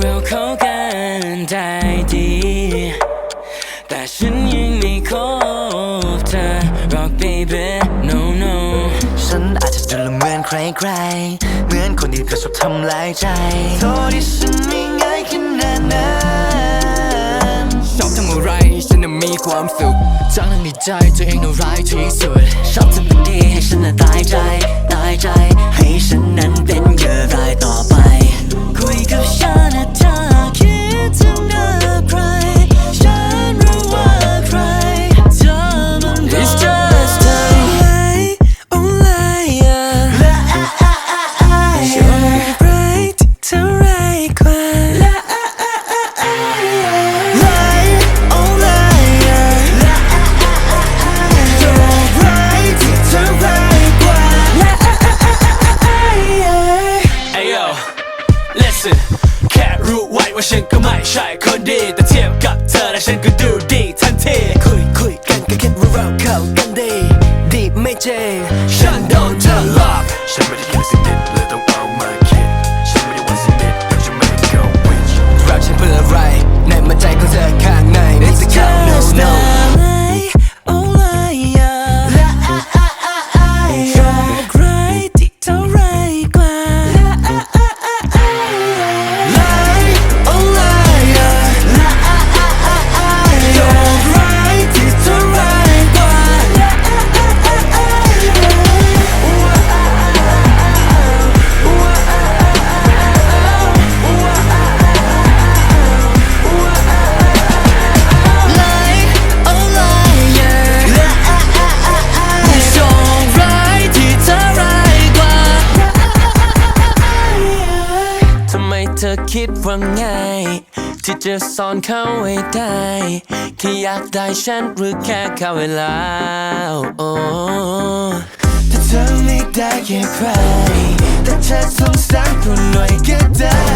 เราเข้ากันได้ดี แต่ฉันยังไม่คบเธอ Rock baby no no ฉันอาจจะดูละเหมือนใครใครๆ เหมือนคนที่เธอชอบทำลายใจ โทษที่ฉันไม่ง่ายขนาดนั้นชอบทำอะไรฉันน่ะมีความสุขจังนั้นในใจตัวเองน่ะร้ายที่สุดชอบทำเป็นดีให้ฉันน่ะ listen แค่รู้ไว้ว่าฉันก็ไม่ใช่คนดี แต่เทียบกับเธอแล้วฉันก็ดูดีทันที คุยคุยกันก็คิดว่าเราเข้ากันดี ดีไม่เจ คิดว่าง่ายที่จะสอนเขาไว้ได้แค่อยากได้ฉันหรือแค่เขาเวลาโอ้ถ้าเธอไม่ได้แค่ใครแต่เธอสงสารคนหน่อยก็ได้